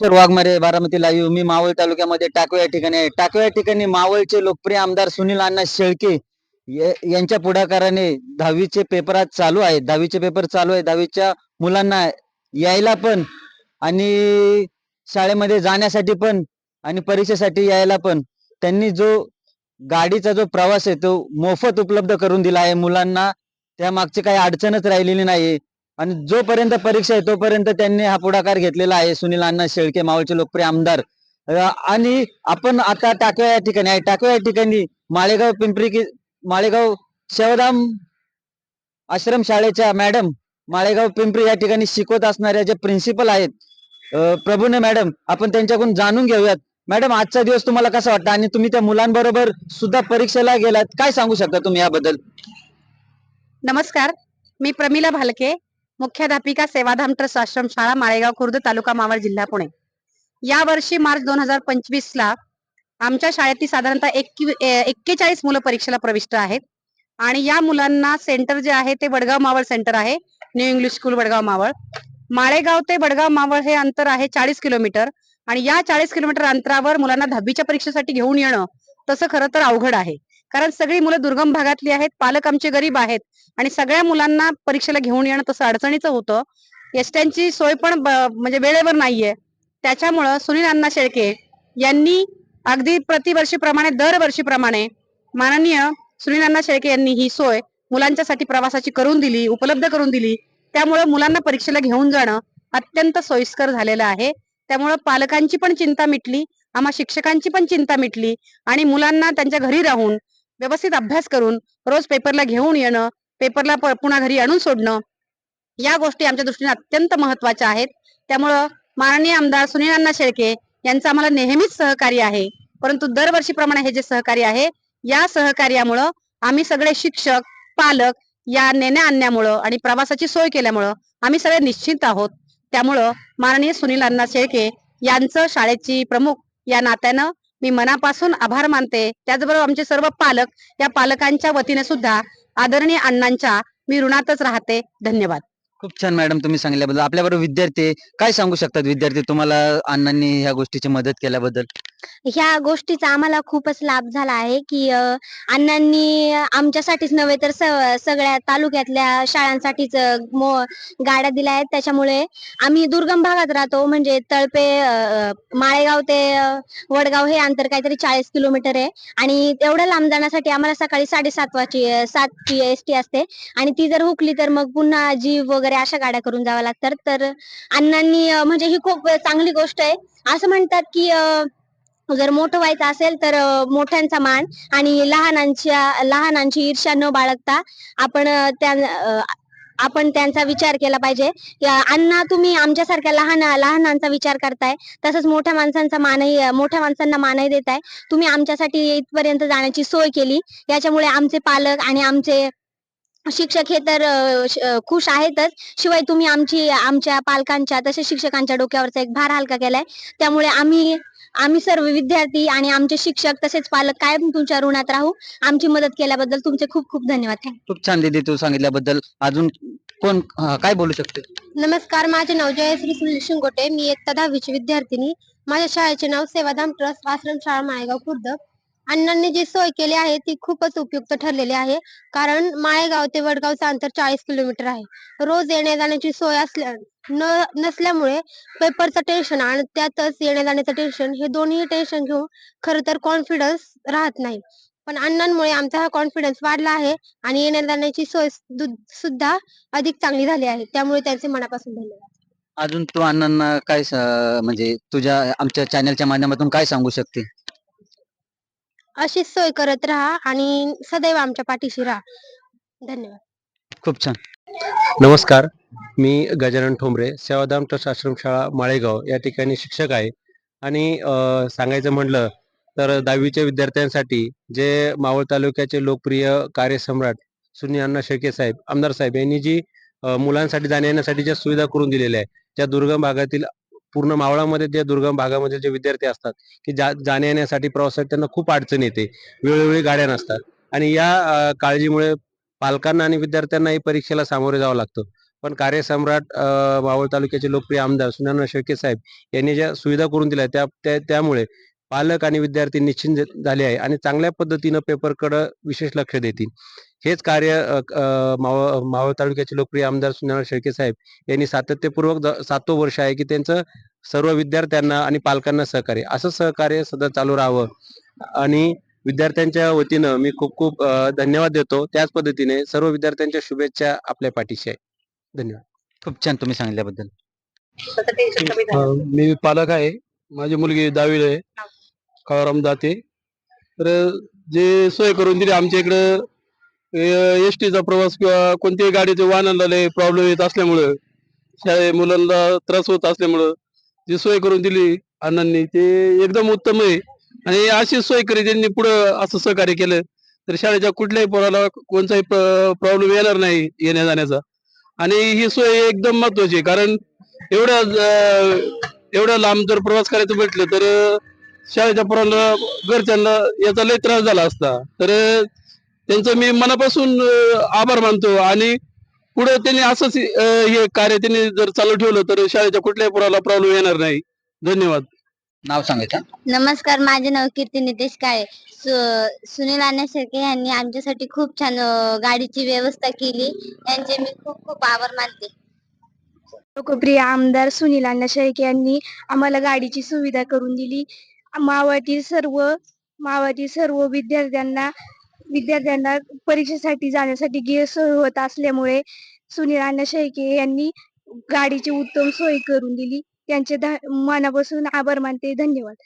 Sir Waghmare Baramati live मी मावळ तालुक्यामध्ये टाकवे या ठिकाणी आहे. टाकवे या ठिकाणी मावळचे लोकप्रिय आमदार सुनील अण्णा शेळके यांच्या पुढाकाराने दहावीचे पेपर आज चालू आहेत दहावीचे पेपर चालू आहे. दहावीच्या मुलांना यायला पण आणि शाळेमध्ये जाण्यासाठी पण आणि परीक्षेसाठी यायला पण त्यांनी जो गाडीचा जो प्रवास आहे तो मोफत उपलब्ध करून दिला आहे मुलांना. त्या मागची काही अडचणच राहिलेली नाही आणि जोपर्यंत परीक्षा आहे तोपर्यंत त्यांनी हा पुढाकार घेतलेला आहे. सुनील अण्णा शेळके मावळचे लोकप्रिय आमदार. आणि आपण आता टाकव्या या ठिकाणी. आहे टाकव्या या ठिकाणी माळेगाव पिंपरी माळेगाव शेवधाम आश्रम शाळेच्या मॅडम माळेगाव पिंपरी या ठिकाणी शिकवत असणाऱ्या जे प्रिन्सिपल आहेत प्रभूने मॅडम आपण त्यांच्याकडून जाणून घेऊयात. मॅडम आजचा दिवस तुम्हाला कसा वाटतं आणि तुम्ही त्या मुलांबरोबर सुद्धा परीक्षेला गेलात. काय सांगू शकता तुम्ही याबद्दल? नमस्कार. मी प्रमिला भालके मुख्याध्यापिका सेवाधाम ट्रस्ट आश्रम शाळा माळेगाव खुर्द तालुका मावळ जिल्हा पुणे. या वर्षी मार्च दोन हजार पंचवीस ला आमच्या शाळेतील साधारणतः एक्केचाळीस मुलं परीक्षेला प्रविष्ट आहेत. आणि या मुलांना सेंटर जे आहे ते वडगाव मावळ सेंटर आहे new English school Vadgaon Maval. Malegaon ते वडगाव मावळ हे अंतर आहे चाळीस किलोमीटर. आणि या चाळीस किलोमीटर अंतरावर मुलांना दहावीच्या परीक्षेसाठी घेऊन येणं तसं खरं तर अवघड आहे. कारण सगळी मुलं दुर्गम भागातली आहेत पालक आमचे गरीब आहेत आणि सगळ्या मुलांना परीक्षेला घेऊन येणं तसं अडचणीचं होतं. एसट्यांची सोय पण म्हणजे वेळेवर नाहीये. त्याच्यामुळं सुनील अण्णा शेळके यांनी अगदी प्रतिवर्षीप्रमाणे दरवर्षीप्रमाणे माननीय सुनील अण्णा शेळके यांनी ही सोय मुलांच्यासाठी प्रवासाची करून दिली उपलब्ध करून दिली. त्यामुळं मुलांना परीक्षेला घेऊन जाणं अत्यंत सोयीस्कर झालेलं आहे. त्यामुळं पालकांची पण चिंता मिटली आम्हा शिक्षकांची पण चिंता मिटली आणि मुलांना त्यांच्या घरी राहून व्यवस्थित अभ्यास करून रोज पेपरला घेऊन येणं पेपरला प- पुन्हा घरी आणून सोडणं या गोष्टी आमच्या दृष्टीने अत्यंत महत्त्वाच्या आहेत. त्यामुळं माननीय आमदार सुनील अण्णा शेळके यांचं आम्हाला नेहमीच सहकार्य आहे. परंतु दरवर्षीप्रमाणे हे जे सहकार्य आहे या सहकार्यामुळं आम्ही सगळे शिक्षक पालक या नेण्या आणण्यामुळं आणि प्रवासाची सोय केल्यामुळं आम्ही सगळे निश्चित आहोत. त्यामुळं माननीय सुनील अण्णा शेळके यांचं शाळेची प्रमुख या नात्यानं मी मनापासून आभार मानते. त्याचबरोबर आमचे सर्व पालक या पालकांच्या वतीने सुद्धा आदरणीय अण्णांच्या मी ऋणातच राहते. धन्यवाद. खूप छान मॅडम तुम्ही सांगितल्याबद्दल. आपल्याबरोबर विद्यार्थी काय सांगू शकतात विद्यार्थी? तुम्हाला अण्णांनी ह्या गोष्टीची मदत केल्याबद्दल. ह्या गोष्टीचा आम्हाला खूपच लाभ झाला आहे की अ, अण्णांनी आमच्यासाठीच नव्हे तर स- सगळ्या तालुक्यातल्या शाळांसाठीच अ, मो- गाड्या दिल्या आहेत. त्याच्यामुळे आम्ही दुर्गम भागात राहतो म्हणजे तळपे अ, अ, माळेगाव ते अ, वडगाव हे अंतर काहीतरी चाळीस किलोमीटर आहे. आणि एवढ्या लांब जाण्यासाठी आम्हाला सकाळी साडेसात वाची अ, सातची एस टी असते. आणि ती जर हुकली तर मग पुन्हा जीव वगैरे अशा गाड्या करून जाव्या लागतात. तर अण्णांनी अ, म्हणजे ही खूप चांगली गोष्ट आहे. असं म्हणतात की अ, जर मोठं व्हायचं असेल तर मोठ्यांचा मान आणि लहानांच्या लहानांची ईर्ष्या न बाळगता आपण त्या आपण त्यांचा विचार केला पाहिजे. अण्णा तुम्ही आमच्यासारख्या लहान लहानांचा विचार करताय. तसंच मोठ्या माणसांचा मानही मोठ्या माणसांना मानही देताय. तुम्ही आमच्यासाठी इथपर्यंत जाण्याची सोय केली. याच्यामुळे आमचे पालक आणि आमचे शिक्षक हे तर खुश आहेतच. शिवाय तुम्ही आमची आमच्या पालकांच्या तसेच शिक्षकांच्या डोक्यावरचा एक भार हलका केलाय. त्यामुळे आम्ही आम्ही सर्व विद्यार्थी आणि आमचे शिक्षक तसेच पालक कायम तुमच्या ऋणात राहू. आमची मदत केल्याबद्दल तुमचे खूप खूप धन्यवाद. You. खूप छान दिदी तू सांगितल्याबद्दल. अजून कोण हा, काय बोलू शकते? नमस्कार माझे नाव जयश्री सुनील शिंगोटे. मी इयत्ता दहावीची विद्यार्थिनी. माझ्या शाळेचे नाव सेवाधाम ट्रस्ट आश्रम शाळा माळेगाव खुर्द. अण्णांनी जी सोय केली आहे ती खूपच उपयुक्त ठरलेली आहे. कारण माळेगाव ते वडगावचं अंतर चाळीस किलोमीटर आहे. रोज येण्या जाण्याची सोय असल्या न नसल्यामुळे पेपरचं टेन्शन आणि त्यातच येण्या जाण्याचं टेन्शन हे दोन्ही टेन्शन घेऊन खरं तर कॉन्फिडन्स राहत नाही. पण अण्णांमुळे आमचा हा कॉन्फिडन्स वाढला आहे आणि येण्या जाण्याची सोय सुद्धा अधिक चांगली झाली आहे. त्यामुळे त्यांचे मनापासून धन्यवाद. अजून तू अण्णांना काय म्हणजे तुझ्या आमच्या चॅनलच्या माध्यमातून काय सांगू शकते? अशीच सोय करत राहा आणि सदैव आमच्या पाठीशी राहा. धन्यवाद. खूप छान. नमस्कार. मी गजानन ठोंबरे सेवाधाम ट्रस्ट आश्रमशाळा माळेगाव या ठिकाणी शिक्षक आहे. आणि सांगायचं म्हटलं तर दहावीच्या विद्यार्थ्यांसाठी जे मावळ तालुक्याचे लोकप्रिय कार्यसम्राट सुनील अण्णा शेळके साहेब आमदार साहेब यांनी जी मुलांसाठी जाण्या येण्यासाठी ज्या सुविधा करून दिलेल्या आहेत त्या दुर्गम भागातील पूर्ण मावळामध्ये जे दुर्गम भागामध्ये जे विद्यार्थी असतात की जा जाण्या येण्यासाठी प्रवासात त्यांना खूप अडचण येते. वेळोवेळी गाड्या नसतात. आणि या काळजीमुळे पालकांना आणि विद्यार्थ्यांनाही परीक्षेला सामोरे जावं लागतं. पण कार्यसम्राट मावळ तालुक्याचे लोकप्रिय आमदार सुनाना शेळके साहेब यांनी ज्या सुविधा करून दिल्या त्या त्या- त्यामुळे पालक आणि विद्यार्थी निश्चिंत झाले आहे आणि चांगल्या पद्धतीनं पेपरकडे विशेष लक्ष देतील. हेच कार्य मावळ मावळ तालुक्याचे लोकप्रिय आमदार सुनाना शेळके साहेब यांनी सातत्यपूर्वक सातवं वर्ष आहे की त्यांचं सर्व विद्यार्थ्यांना आणि पालकांना सहकार्य. असं सहकार्य सदा चालू राहावं आणि विद्यार्थ्यांच्या वतीनं मी खूप खूप धन्यवाद देतो. त्याच पद्धतीने सर्व विद्यार्थ्यांच्या शुभेच्छा आपल्या पाठीशी आहे. धन्यवाद. खूप छान तुम्ही सांगितल्याबद्दल. मी पालक आहे. माझी मुलगी दहावीला आहे. काळाराम दाते. तर जे सोय करून दिली आमच्या इकडं एस टीचा प्रवास किंवा कोणत्याही गाडीचे वाहनाला लय प्रॉब्लेम येत असल्यामुळं शाळे मुलांना त्रास होत असल्यामुळं जी सोय करून दिली अण्णांनी ते एकदम उत्तम आहे. आणि अशी सोय करी त्यांनी पुढं असं सहकार्य केलं तर शाळेच्या कुठल्याही पोराला कोणताही प्रॉब्लेम येणार नाही येण्या जाण्याचा. आणि ही सोय एकदम महत्वाची आहे कारण एवढ्या एवढा एवढ्या लांब जर प्रवास करायचं म्हटलं तर शाळेच्या पोरांना घरच्यांना याचा लय त्रास झाला असता. तर त्यांचं मी मनापासून आभार मानतो. आणि पुढे त्यांनी असंच हे कार्य त्यांनी जर चालू ठेवलं तर शाळेच्या कुठल्याही पोराला प्रॉब्लेम येणार नाही. धन्यवाद. नाव सांगायचं नमस्कार माझे नाव कीर्ती नितेश काळे. सु- सुनील अण्णा शेळके यांनी आमच्यासाठी खूप छान गाडीची व्यवस्था केली. त्यांचे मी खूप खूप आभार मानते. लोकप्रिय आमदार सुनील अण्णा शेळके यांनी आम्हाला गाडीची सुविधा करून दिली. मावळतील सर्व मावळतील सर्व विद्यार्थ्यांना विद्यार्थ्यांना परीक्षेसाठी जाण्यासाठी गैरसोय होत असल्यामुळे सुनील अण्णा शेळके यांनी गाडीची उत्तम सोय करून दिली. त्यांचे मनापासून आभार मानते. धन्यवाद.